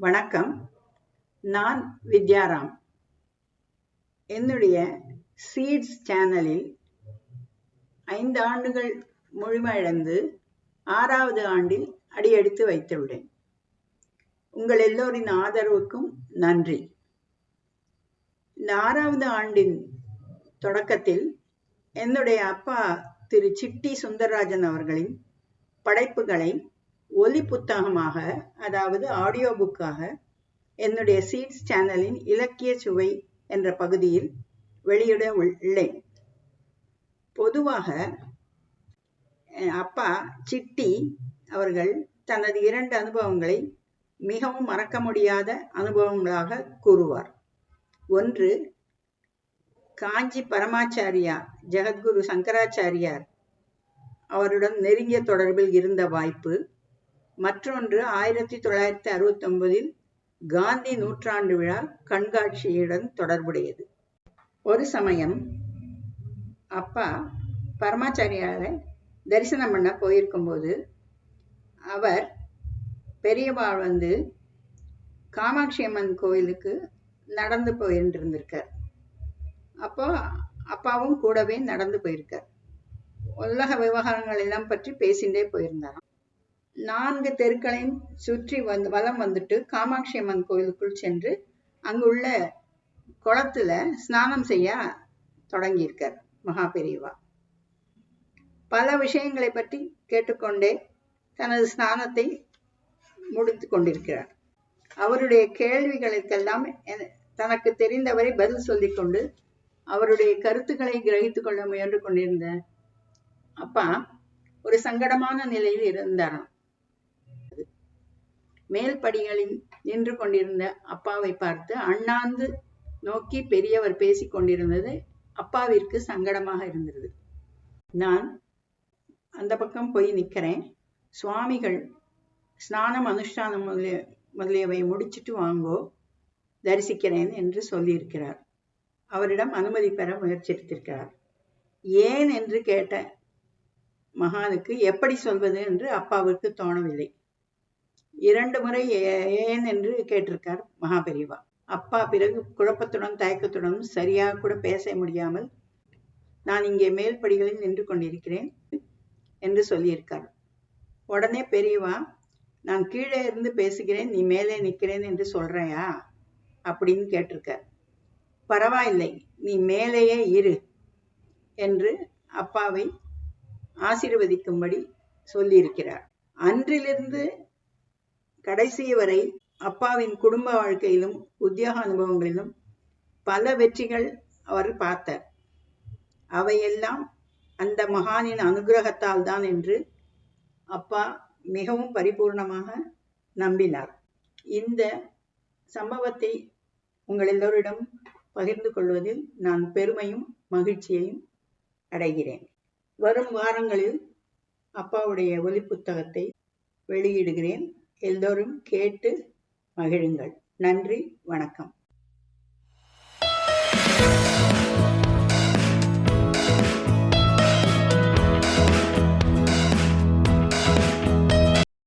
வணக்கம். நான் வித்யாராம். என்னுடைய சீட்ஸ் சேனலில் ஐந்து ஆண்டுகள் முழுமையடைந்து ஆறாவது ஆண்டில் அடியெடுத்து வைத்துள்ளேன். உங்கள் எல்லோரின் ஆதரவுக்கும் நன்றி. இந்த ஆறாவது ஆண்டின் தொடக்கத்தில் என்னுடைய அப்பா திரு சிட்டி சுந்தரராஜன் அவர்களின் படைப்புகளை ஒலி புத்தகமாக அதாவது ஆடியோ புக்காக என்னுடைய சீட்ஸ் சேனலின் இலக்கிய சுவை என்ற பகுதியில் வெளியிட உள்ளேன். பொதுவாக அப்பா சிட்டி அவர்கள் தனது இரண்டு அனுபவங்களை மிகவும் மறக்க முடியாத அனுபவங்களாக கூறுவார். ஒன்று காஞ்சி பரமாச்சாரியா ஜெகத்குரு சங்கராச்சாரியார் அவருடன் நெருங்கிய தொடர்பில் இருந்த வாய்ப்பு. மற்றொன்று ஆயிரத்தி தொள்ளாயிரத்தி அறுபத்தி ஒன்பதில் காந்தி நூற்றாண்டு விழா கண்காட்சியுடன் தொடர்புடையது. ஒரு சமயம் அப்பா பரமாச்சாரியாரை தரிசனம் பண்ண போயிருக்கும்போது அவர் பெரியவாள் வந்து காமாட்சி அம்மன் கோயிலுக்கு நடந்து போயிட்டு இருந்திருக்கார் அப்போ அப்பாவும் கூடவே நடந்து போயிருக்கார். உலக விவகாரங்கள் எல்லாம் பற்றி பேசிண்டே போயிருந்தாராம். நான்கு தெருக்களையும் சுற்றி வந்து வலம் வந்துட்டு காமாட்சி அம்மன் கோயிலுக்குள் சென்று அங்குள்ள குளத்துல ஸ்நானம் செய்ய தொடங்கியிருக்கார் மகா பெரியவா. பல விஷயங்களை பற்றி கேட்டுக்கொண்டே தனது ஸ்நானத்தை முடித்து கொண்டிருக்கிறார். அவருடைய கேள்விகளுக்கெல்லாம் தனக்கு தெரிந்தவரை பதில் சொல்லிக்கொண்டு அவருடைய கருத்துக்களை கிரகித்து கொள்ள முயன்று கொண்டிருந்த அப்பா ஒரு சங்கடமான நிலையில் இருந்தாராம். மேல் படிகளில் நின்று கொண்டிருந்த அப்பாவை பார்த்து அண்ணாந்து நோக்கி பெரியவர் பேசிக் கொண்டிருந்தது அப்பாவிற்கு சங்கடமாக இருந்தது. நான் அந்த பக்கம் போய் நிற்கிறேன். சுவாமிகள் ஸ்நானம் அனுஷ்டானம் முதலிய முதலியவை முடிச்சிட்டு வாங்கோ தரிசிக்கிறேன் என்று சொல்லியிருக்கிறார். அவரிடம் அனுமதி பெற முயற்சித்திருக்கிறார். ஏன்? என்று கேட்ட மகானுக்கு எப்படி சொல்வது? என்று அப்பாவிற்கு தோணவில்லை. இரண்டு முறை ஏன் என்று கேட்டிருக்கார் மகாபெரிவா. அப்பா பிறகு குழப்பத்துடன் தயக்கத்துடன் சரியாக கூட பேச முடியாமல் நான் இங்கே மேல் படிகளில் நின்று கொண்டிருக்கிறேன் என்று சொல்லியிருக்கார். உடனே பெரியவா நான் கீழே இருந்து பேசுகிறேன் நீ மேலே நிற்கிறேன் என்று சொல்றையா? அப்படின்னு கேட்டிருக்கார். பரவாயில்லை நீ மேலேயே இரு என்று அப்பாவை ஆசீர்வதிக்கும்படி சொல்லியிருக்கிறார். அன்றிலிருந்து கடைசி வரை அப்பாவின் குடும்ப வாழ்க்கையிலும் உத்தியோக அனுபவங்களிலும் பல வெற்றிகள் அவர் பார்த்தார். அவையெல்லாம் அந்த மகானின் அனுகிரகத்தால் தான் என்று அப்பா மிகவும் பரிபூர்ணமாக நம்பினார். இந்த சம்பவத்தை உங்கள் எல்லோரிடம் பகிர்ந்து கொள்வதில் நான் பெருமையும் மகிழ்ச்சியையும் அடைகிறேன். வரும் வாரங்களில் அப்பாவுடைய ஒலி புத்தகத்தை வெளியிடுகிறேன். எல்லோரும் கேட்டு மகிழுங்கள். நன்றி வணக்கம்.